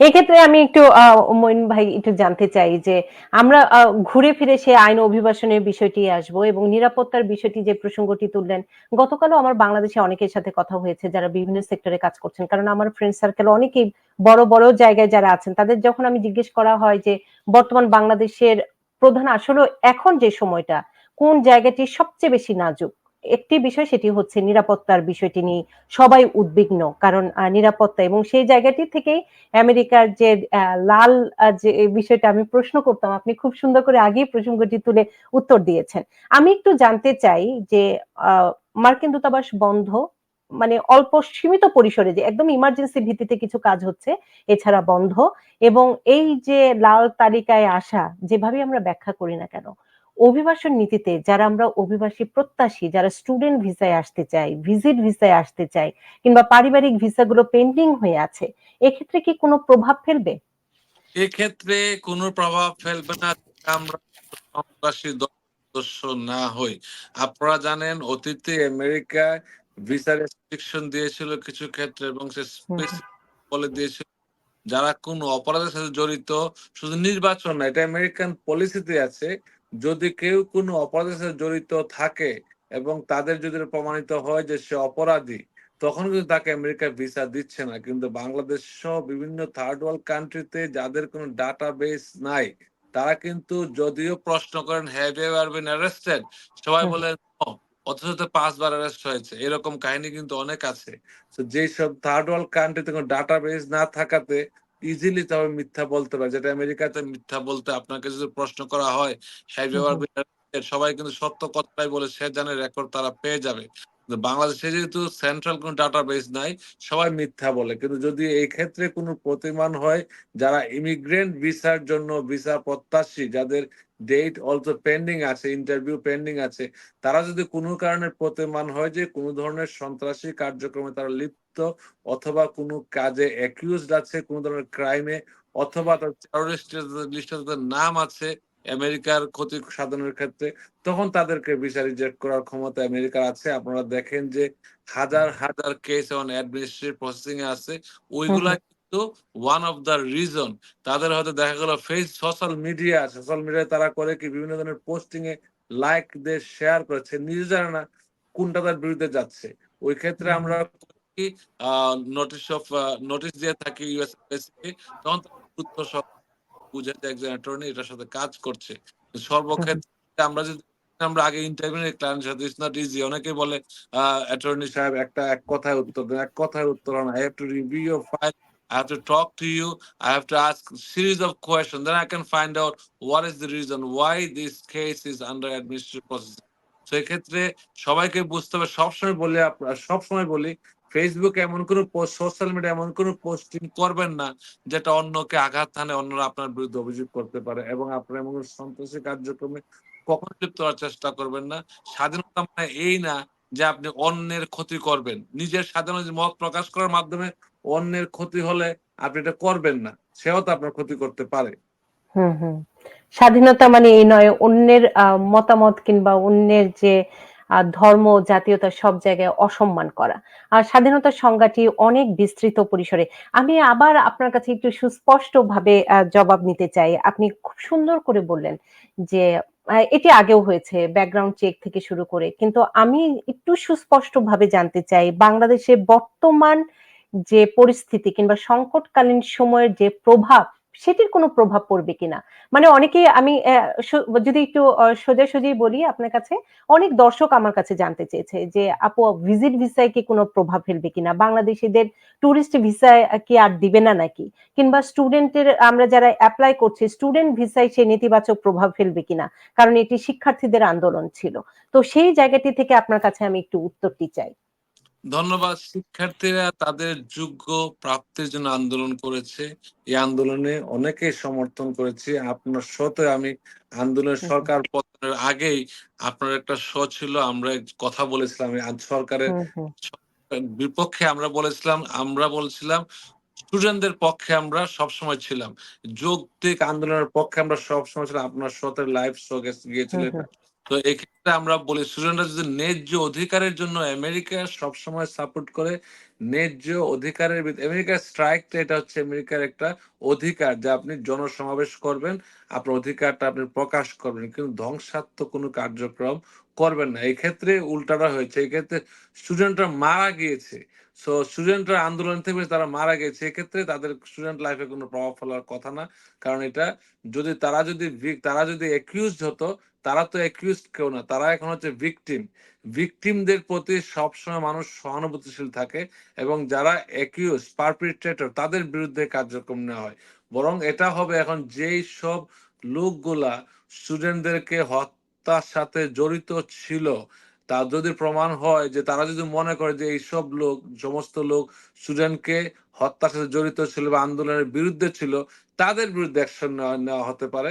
এক্ষেত্রে আমি একটু মইন ভাই একটু জানতে চাই যে আমরা ঘুরে ফিরে সে আইন অভিবাসনের বিষয়টি আসব এবং নিরাপত্তার বিষয়টি যে প্রসঙ্গটি তুললেন, গতকালও আমার বাংলাদেশে অনেকের সাথে কথা হয়েছে যারা বিভিন্ন সেক্টরে কাজ করছেন। কারণ আমার ফ্রেন্ড সার্কেল অনেকেই বড়, বড় জায়গায় যারা আছেন তাদের যখন আমি জিজ্ঞেস করা হয় যে বর্তমান বাংলাদেশের প্রধান আসলে এখন যে সময়টা কোন জায়গাটি সবচেয়ে বেশি নাজুক? একটি বিষয় সেটি হচ্ছে নিরাপত্তার বিষয়টি নিয়ে সবাই উদ্বিগ্ন। কারণ নিরাপত্তা এবং সেই জায়গাটি থেকেই আমেরিকার যে লাল যে বিষয়টা আমি প্রশ্ন করতাম, আপনি খুব সুন্দর করে আগেই প্রসঙ্গটি তুলে উত্তর দিয়েছেন। আমি একটু জানতে চাই যে মার্কিন দূতাবাস বন্ধ মানে অল্প সীমিত পরিসরে যে একদম ইমার্জেন্সি ভিত্তিতে কিছু কাজ হচ্ছে, এছাড়া বন্ধ এবং এই যে লাল তালিকায় আসা যেভাবে আমরা ব্যাখ্যা করি না কেন, অভিবাসন নীতিতে যারা আমরা অভিবাসী প্রত্যাশী, যারা স্টুডেন্ট ভিসায় আসতে চাই, ভিজিট ভিসায় আসতে চাই কিংবা পারিবারিক ভিসাগুলো পেন্ডিং হয়ে আছে, এক্ষেত্রে কি কোনো প্রভাব ফেলবে? এক্ষেত্রে কোনো প্রভাব ফেলবে না আমরা সদস্য না হই। আপনারা জানেন অতীতে আমেরিকায় ভিসা রেস্ট্রিকশন দিয়েছিল কিছু ক্ষেত্রে এবং সে বলে দিয়েছিল যারা কোনো অপরাধের সাথে জড়িত শুধু নির্বাচন না এটা আমেরিকান পলিসিতে আছে যদি কেউ কোনো অপরাধের সাথে জড়িত থাকে এবং তাদের যদি প্রমাণিত হয় যে সে অপরাধী তখন কিন্তু তাকে আমেরিকা ভিসা দিচ্ছে না। কিন্তু বাংলাদেশ সহ বিভিন্ন থার্ড ওয়ার্ল্ড কান্ট্রিতে যাদের কোনো ডাটা বেস নাই তারা কিন্তু যদিও প্রশ্ন করেন have you ever been arrested সবাই হুম। বলে অথচ পাঁচবার অ্যারেস্ট হয়েছে। এরকম কাহিনী কিন্তু অনেক আছে। যেসব থার্ড ওয়ার্ল্ড কান্ট্রিতে কোনো ডাটা বেস না থাকাতে ইজিলি তবে মিথ্যা বলতে পারে। যেটা আমেরিকাতে মিথ্যা বলতে আপনাকে যদি প্রশ্ন করা হয় সবাই কিন্তু সত্য কথাই বলে সে জানে রেকর্ড তারা পেয়ে যাবে। বাংলাদেশে যেহেতু সেন্ট্রাল কোনো ডাটা বেস নাই, সবাই মিথ্যা বলে। কিন্তু যদি এই ক্ষেত্রে কোনো প্রতিমান হয় যারা ইমিগ্রেন্ট ভিসার জন্য ভিসা প্রত্যাশী, যাদের ডেট অলসো পেন্ডিং আছে ইন্টারভিউ পেন্ডিং আছে, তারা যদি কোনো কারণে প্রতিমান হয় যে কোনো ধরনের সন্ত্রাসী কার্যক্রমে তারা লিপ্ত অথবা কোনো কাজে অ্যাকিউজড আছে, কোনো ধরনের ক্রাইমে অথবা তার টেরোরিস্ট লিস্টে তাদের নাম আছে আমেরিকার ক্ষতি সাধনের ক্ষেত্রে তখন তাদেরকে ভিসা রিজেক্ট করার ক্ষমতা আমেরিকার আছে। আপনারা দেখেন যে হাজার হাজার কেস এবং অ্যাডমিনিস্ট্রেটিভ প্রসেসিং এ আছে। ওইগুলা কিন্তু ওয়ান অফ দ্য রিজন তাদের হয়তো দেখা গেল ফেস সোশ্যাল মিডিয়া সোশ্যাল মিডিয়ায় তারা করে কি বিভিন্ন ধরনের পোস্টিং এ লাইক দিয়ে শেয়ার করেছে। নিজে জানে না কোনটা তার বিরুদ্ধে যাচ্ছে। ওই ক্ষেত্রে আমরা নোটিশ অফ নোটিশ দিয়ে থাকি ইউএস তখন তারা গুরুত্ব সহ একজন অ্যাটর্নি এটার সাথে কাজ করছে। সর্বক্ষেত্রে আমরা যদি আমরা আগে ইন্টারভিউ ক্লায়েন্ট সাথে নট ইজি অনেকে বলে অ্যাটর্নি সাহেব, একটা এক কথায় উত্তর দেন, এক কথায় উত্তর না I have to review your file series of questions. Then I can find out reason why this case is under administrative এক্ষেত্রে সবাইকে বুঝতে হবে সবসময় বলি সবসময় বলি ফেসবুক এমন কোনো পোস্ট সোশ্যাল মিডিয়া এমন কোনো পোস্টিং করবেন না যেটা অন্যকে আঘাত হানে অন্যরা আপনার বিরুদ্ধে অভিযোগ করতে পারে এবং আপনার এমন সন্ত্রাসী কার্যক্রমে কখনো লিপ্ত হওয়ার চেষ্টা করবেন না। স্বাধীনতা মানে এই না যে আপনি অন্যের ক্ষতি করবেন। নিজের স্বাধীনতা মত প্রকাশ করার মাধ্যমে অন্যের ক্ষতি হলে আপনি এটা করবেন না সেও তো আপনার ক্ষতি করতে পারে। হুম, হুম। স্বাধীনতা মানে এই নয় অন্যের মতামত কিংবা অন্যের যে ধর্ম, জাতীয়তা সব জায়গায় অসম্মান করা। আর স্বাধীনতার সংজ্ঞাটি অনেক বিস্তৃত পরিসরে। আমি আবার আপনার কাছে একটু সুস্পষ্টভাবে জবাব নিতে চাই। আপনি খুব সুন্দর করে বললেন যে এটি আগেও হয়েছে ব্যাকগ্রাউন্ড চেক থেকে শুরু করে। কিন্তু আমি একটু সুস্পষ্টভাবে জানতে চাই বাংলাদেশে বর্তমান যে পরিস্থিতি কিংবা সংকটকালীন সময়ের যে প্রভাব, সেটির কোনো প্রভাব পড়বে কিনা? মানে অনেকেই আমি যদি একটু সোজাসুজি বলি আপনার কাছে, অনেক দর্শক আমার কাছে জানতে চেয়েছে যে, "আপু ভিজিট ভিসায় কি কোনো প্রভাব ফেলবে কিনা? বাংলাদেশীদের টুরিস্ট ভিসায় কি আর দিবে না নাকি? কিংবা স্টুডেন্টের আমরা যারা অ্যাপ্লাই করছি, স্টুডেন্ট ভিসায় সে নেতিবাচক প্রভাব ফেলবে কিনা? কারণ এটি শিক্ষার্থীদের আন্দোলন ছিল।" তো সেই জায়গাটি থেকে আপনার কাছে আমি একটু উত্তরটি চাই। ধন্যবাদ শিক্ষার্থীরা তাদের যোগ্য প্রাপ্তির জন্য আন্দোলন করেছে এই আন্দোলনে অনেকে সমর্থন করেছে আপনার শোতে আমি আন্দোলনের। সরকার পতনের আগেই আপনার একটা শো ছিল আমরা কথা বলেছিলাম আজ সরকারের। বিপক্ষে আমরা বলেছিলাম আমরা বলছিলাম স্টুডেন্টদের পক্ষে আমরা সবসময় ছিলাম যৌক্তিক আন্দোলনের পক্ষে আমরা সবসময় ছিলাম আপনার শোতে লাইভ শো গিয়েছিল হুম, এটা হুম। তো এক্ষেত্রে আমরা বলি স্টুডেন্টরা যদি ন্যায্য অধিকারের জন্য আমেরিকা সবসময় সাপোর্ট করে ন্যায্য অধিকারের আমেরিকার স্ট্রাইকটা এটা হচ্ছে আমেরিকার একটা অধিকার যা আপনি জনসমাবেশ করবেন, আপনার অধিকারটা আপনি প্রকাশ করবেন। কিন্তু ধ্বংসাত্মক কোনো কার্যক্রম করবেন না। এক্ষেত্রে উল্টাটা হয়েছে। এক্ষেত্রে স্টুডেন্টরা মারা গিয়েছে। সো স্টুডেন্টরা আন্দোলন থেকে তারা মারা গেছে। এক্ষেত্রে তাদের স্টুডেন্ট লাইফে কোনো প্রভাব ফেলার কথা না। কারণ এটা যদি তারা যদি তারা যদি অ্যাকিউজড হতো, তারা তো অ্যাকিউজড কেউ না। তারা এখন হচ্ছে ভিকটিম। ভিকটিমদের প্রতি সবসময় মানুষ সহানুভূতিশীল থাকে এবং যারা অ্যাকিউজ পারপিট্রেটর তাদের বিরুদ্ধে কার্যক্রম নেওয়া হয়। বরং এটা হবে এখন যেই সব লোকগুলা স্টুডেন্টদেরকে হত্যার সাথে জড়িত ছিল, তা যদি প্রমাণ হয় যে তারা যদি মনে করে যে এইসব লোক সমস্ত লোক স্টুডেন্টকে হত্যার সাথে জড়িত ছিল বা আন্দোলনের বিরুদ্ধে ছিল, তাদের বিরুদ্ধে অ্যাকশন নেওয়া নেওয়া হতে পারে।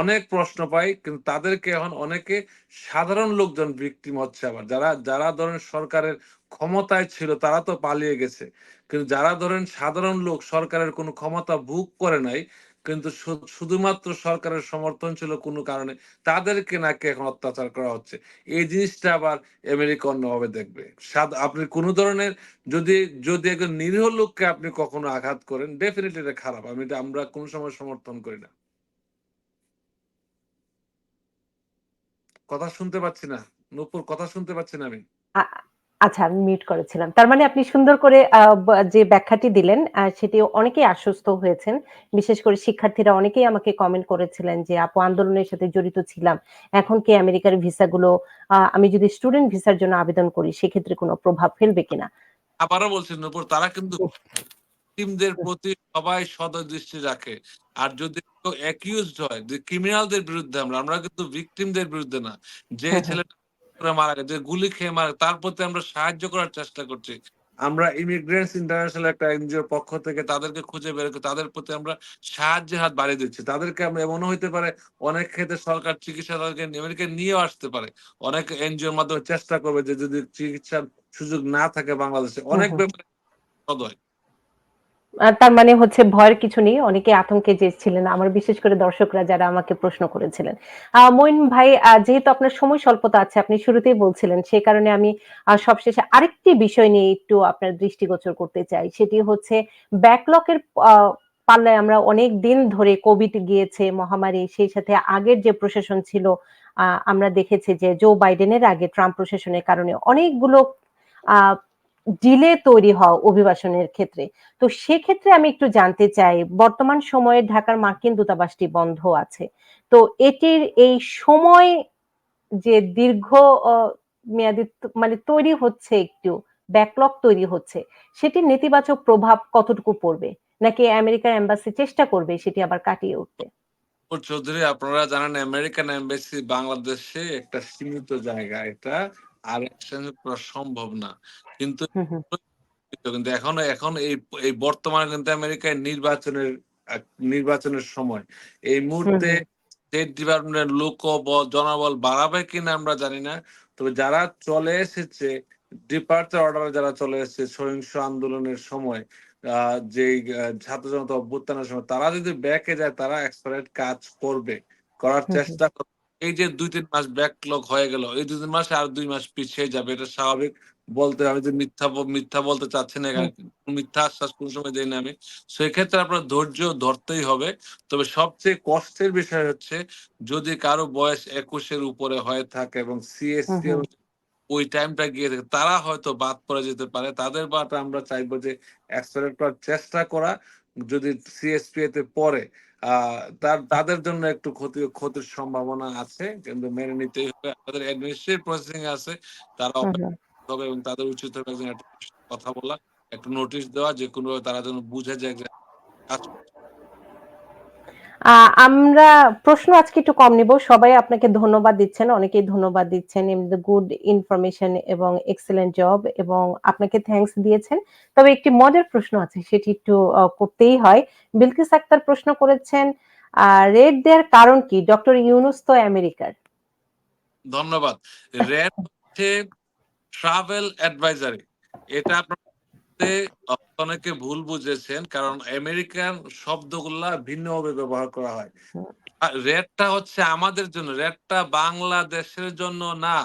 অনেক প্রশ্ন পাই কিন্তু তাদেরকে এখন অনেকে সাধারণ লোকজন ভিকটিম হচ্ছে আবার। যারা যারা ধরেন সরকারের ক্ষমতায় ছিল তারা তো পালিয়ে গেছে। কিন্তু যারা ধরেন সাধারণ লোক সরকারের কোনো ক্ষমতা ভোগ করে নাই, কিন্তু শুধুমাত্র সরকারের সমর্থন ছিল কোনো কারণে, তাদেরকে নাকি এখন অত্যাচার করা হচ্ছে। এই জিনিসটা আবার আমেরিকা অন্যভাবে দেখবে। আপনি কোনো ধরনের যদি যদি একজন নিরীহ লোককে আপনি কখনো আঘাত করেন, ডেফিনিটলি এটা খারাপ। আমি এটা আমরা কোনো সময় সমর্থন করি না। কথা শুনতে পাচ্ছি না। নূপুর কথা শুনতে পাচ্ছি না আমি। আচ্ছা আমি মিউট করেছিলাম। তার মানে আপনি সুন্দর করে যে ব্যাখ্যাটি দিলেন সেটি অনেকেই আশ্বস্ত হয়েছেন। বিশেষ করে শিক্ষার্থীরা অনেকেই আমাকে কমেন্ট করেছিলেন যে, "আপু আন্দোলনের সাথে জড়িত ছিলাম। এখন কি আমেরিকার ভিসাগুলো আমি যদি স্টুডেন্ট ভিসার জন্য আবেদন করি সেক্ষেত্রে কোনো প্রভাব ফেলবে কিনা?" আবারও বলছেন নূপুর তারা কিন্তু ভিকটিমদের প্রতি সবাই সদয়-দৃষ্টি রাখে। আর যদি কেউ অ্যাকিউজড হয় যে ক্রিমিনালদের বিরুদ্ধে আমরা, আমরা কিন্তু ভিকটিমদের বিরুদ্ধে না। যে হ্যাঁ, হ্যাঁ। ছেলেটা করে মারা গেছে, গুলি খেয়ে মারা তার প্রতি আমরা সাহায্য করার চেষ্টা করছি। আমরা ইমিগ্রেন্টস ইন্টারন্যাশনাল একটা এনজিওর পক্ষ থেকে তাদেরকে খুঁজে বের করে তাদের প্রতি আমরা সাহায্যের হাত বাড়িয়ে দিচ্ছি। তাদেরকে আমরা এমনও হইতে পারে অনেক ক্ষেত্রে সরকার চিকিৎসা তাদেরকে আমেরিকায় নিয়েও আসতে পারে। অনেক এনজিওর মাধ্যমে চেষ্টা করবে যে যদি চিকিৎসার সুযোগ না থাকে বাংলাদেশে, অনেক ব্যাপারে সদয়। তার মানে হচ্ছে ভয়ের কিছু নেই। অনেকে আতঙ্কে যে ছিলেন। আমার বিশেষ করে দর্শকরা যারা আমাকে প্রশ্ন করেছিলেন। মইন ভাই যেহেতু আপনার সময় স্বল্পতা আছে আপনি শুরুতেই বলছিলেন। সে কারণে আমি সবশেষে আরেকটি বিষয় নিয়ে একটু আপনার দৃষ্টিগোচর করতে চাই। সেটি হচ্ছে ব্যাকলগ এর পাল্লায় আমরা অনেক দিন ধরে কোভিড গিয়েছে, মহামারী সেই সাথে আগের যে প্রশাসন ছিল আমরা দেখেছি যে জো বাইডেনের আগে ট্রাম্প প্রশাসনের কারণে অনেকগুলো ডিলে তৈরি হওয়া অভিবাসনের ক্ষেত্রে। তো সেক্ষেত্রে আমি একটু জানতে চাই, বর্তমান সময়ে ঢাকার মার্কিন দূতাবাসটি বন্ধ আছে। তো এটির এই সময় যে দীর্ঘ মেয়াদি মানে তৈরি হচ্ছে একটু, ব্যাকলগ তৈরি হচ্ছে, সেটির নেতিবাচক প্রভাব কতটুকু পড়বে? নাকি আমেরিকার এম্বাসি চেষ্টা করবে সেটি আবার কাটিয়ে উঠতে? চৌধুরী আপনারা জানেন আমেরিকান এমবাসি বাংলাদেশে একটা সীমিত জায়গা। এটা আর করা সম্ভব না। কিন্তু। কিন্তু এখন এখন এই এই বর্তমানে কিন্তু আমেরিকায় নির্বাচনের নির্বাচনের সময়। এই মুহূর্তে স্টেট ডিপার্টমেন্টের লোকবল, জনবল বাড়াবে কিনা আমরা জানি না। তবে যারা চলে এসেছে, ডিপার্চার অর্ডারে যারা চলে এসেছে সহিংস আন্দোলনের সময় যেই ছাত্র জনতা অভ্যুত্থানের সময় তারা যদি ব্যাকে যায় তারা এক্সপারেট কাজ করবে। করার। চেষ্টা করবে। এই যে ২-৩ মাস ব্যাকলগ হয়ে গেল, এই ২-৩ মাসে আর দুই মাস পিছিয়ে যাবে। এটা স্বাভাবিক। বলতে আমি যে মিথ্যা মিথ্যা বলতে চাচ্ছি না। মিথ্যা আশ্বাস কোন সময় দেই না আমি। সেক্ষেত্রে আপনার ধৈর্য ধরতেই হবে। তবে সবচেয়ে কষ্টের বিষয় হচ্ছে যদি কারও বয়স একুশের উপরে হয়ে থাকে এবং সিএসসি। ওই টাইমটা গিয়ে থাকে, তারা হয়তো বাদ পড়ে যেতে পারে। তাদের বাটা আমরা চাইব যে এক্সপারেট করার চেষ্টা করা। যদি সিএসপি তে পড়ে, আ তার তাদের জন্য একটু ক্ষতি ক্ষতির সম্ভাবনা আছে। কিন্তু মেনে নিতেই হবে। আমাদের অ্যাডমিনিস্ট্রেটিভ প্রসেসিং আছে। তারা হবে এবং তাদের উচিত হবে একজন কথা বলা, একটু নোটিশ দেওয়া যে কোনো তারা যেন বুঝে যায় যে কাজ আমরা প্রশ্ন আজকে একটু কম নিব। সবাই আপনাকে ধন্যবাদ দিচ্ছেন। অনেকেই ধন্যবাদ দিচ্ছেন। এমনিতে গুড ইনফরমেশন এবং এক্সেলেন্ট জব এবং আপনাকে থ্যাংকস দিয়েছেন। তবে একটি মজার প্রশ্ন আছে সেটি একটু করতেই হয়। বিলকিস আক্তার প্রশ্ন করেছেন, রেড দেয়ার কারণ কি? ডক্টর ইউনুস তো আমেরিকার। ধন্যবাদ। র‍্যাড হচ্ছে ট্রাভেল অ্যাডভাইজারি। এটা অনেকে ভুল বুঝেছেন। কারণ আমেরিকান শব্দগুলা ভিন্নভাবে ব্যবহার করা হয়। র‍্যাডটা হচ্ছে আমাদের জন্য। র‍্যাডটা বাংলাদেশের জন্য না।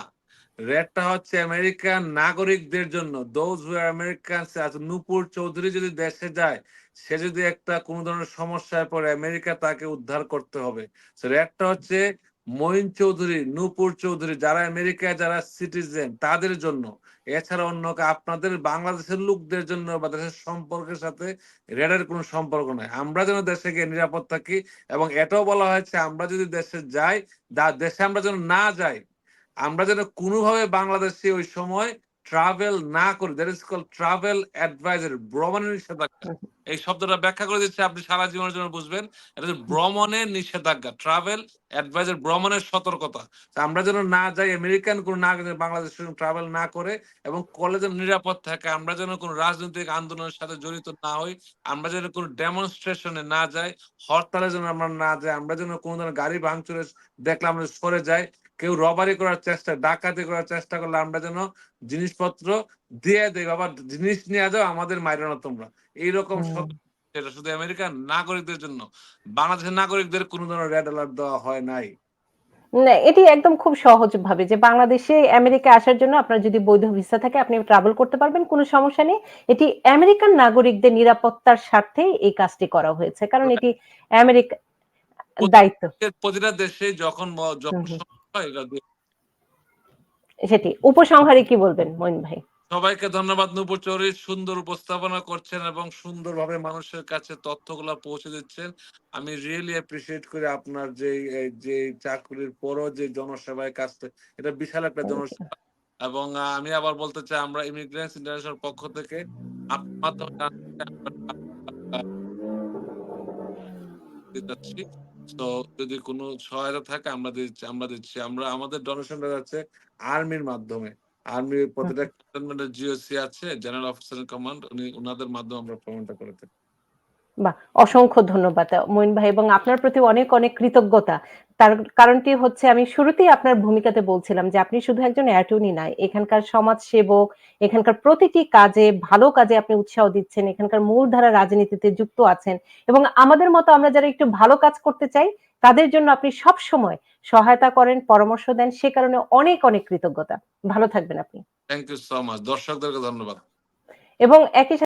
রেডটা হচ্ছে আমেরিকান নাগরিকদের জন্য দোজ আমেরিকান নূপুর চৌধুরী যদি দেশে যায়, সে যদি একটা কোন ধরনের সমস্যায় পড়ে, আমেরিকা তাকে উদ্ধার করতে হবে রেডটা হচ্ছে মঈন চৌধুরী, নূপুর চৌধুরী যারা আমেরিকায়, যারা সিটিজেন তাদের জন্য। এছাড়া অন্য আপনাদের বাংলাদেশের লোকদের জন্য বা দেশের সম্পর্কের সাথে রেডের কোনো সম্পর্ক নাই। আমরা যেন দেশে গিয়ে নিরাপদ থাকি এবং এটাও বলা হয়েছে, আমরা যদি দেশে যাই দেশে আমরা যেন না যাই, আমরা যেন কোনোভাবে বাংলাদেশে ওই সময় ট্রাভেল না করি that is call travel advisor ভ্রমণের নিষেধাজ্ঞা। এই শব্দটা ব্যাখ্যা করে দিচ্ছে আপনি সারা জীবনের জন্য বুঝবেন। এটা হচ্ছে ভ্রমণের নিষেধাজ্ঞা ট্রাভেল অ্যাডভাইজার ভ্রমণের সতর্কতা। আমরা যেন না যাই আমেরিকান কোনো না বাংলাদেশ ট্রাভেল না করে এবং কলেজের নিরাপদ থাকে আমরা যেন কোনো রাজনৈতিক আন্দোলনের সাথে জড়িত না হই আমরা যেন কোনো ডেমনস্ট্রেশনে না যাই হরতালে যেন আমরা না যাই আমরা যেন কোনো ধরনের গাড়ি ভাঙচুরে দেখলে আমরা সরে যাই কেউ রবারি করার চেষ্টা ডাকাতি করার চেষ্টা করলে আমরা যেন জিনিসপত্র দিয়ে দেই। বাবা জিনিস নিয়ে যাও আমাদের মাইরো না তোমরা। এইরকম এটা শুধু আমেরিকান নাগরিকদের জন্য। বাংলাদেশের নাগরিকদের কোনো ধরনের রেড অ্যালার্ট দেওয়া হয় নাই। না এটি একদম খুব সহজ ভাবে যে বাংলাদেশে আমেরিকা আসার জন্য আপনার যদি বৈধ ভিসা থাকে আপনি ট্রাভেল করতে পারবেন কোনো সমস্যা নেই। এটি আমেরিকান নাগরিকদের নিরাপত্তার স্বার্থে এই কাজটি করা হয়েছে। কারণ এটি আমেরিকা দায়িত্ব। প্রতিটা দেশে যখন যখন সেটি। উপসংহারে কি বলবেন মইন ভাই? সবাইকে ধন্যবাদ। নূপুর সুন্দর উপস্থাপনা করছেন এবং সুন্দরভাবে মানুষের কাছে তথ্যগুলো পৌঁছে দিচ্ছেন। আমি রিয়েলি অ্যাপ্রিসিয়েট করি আপনার যে যে চাকরির পরও যে জনসেবায় কাজ এটা বিশাল একটা জনসেবা। এবং আমি আবার বলতে চাই আমরা ইমিগ্রেন্টস ইন্টারন্যাশনাল পক্ষ থেকে আপনার তো যদি কোনো সহায়তা থাকে, আমরা দিচ্ছি আমরা দিচ্ছি। আমরা, আমাদের ডোনেশনটা যাচ্ছে আর্মির মাধ্যমে। আর্মির প্রতিটা ক্যান্টনমেন্টের জিওসি আছে জেনারেল অফিসার কমান্ড উনি ওনাদের মাধ্যমে আমরা প্রমাণটা করে থাকি। বা অসংখ্য ধন্যবাদ। মইন ভাই, এবং আপনার প্রতি অনেক অনেক কৃতজ্ঞতা। কারণটি হচ্ছে আমি শুরুতেই আপনার ভূমিকাতে বলছিলাম যে আপনি শুধু একজন অ্যাটর্নি নয় এখানকার সমাজ সেবক এখানকার প্রতিটি কাজে ভালো কাজে আপনি উৎসাহ দিচ্ছেন এখানকার মূলধারা রাজনীতিতে যুক্ত আছেন এবং আমাদের মতো আমরা যারা একটু ভালো কাজ করতে চাই তাদের জন্য আপনি সব সময় সহায়তা করেন পরামর্শ দেন সে কারণে অনেক অনেক কৃতজ্ঞতা। ভালো থাকবেন আপনি। থ্যাংক ইউ সো মাচ দর্শকদেরকে ধন্যবাদ। এবং একই সাথে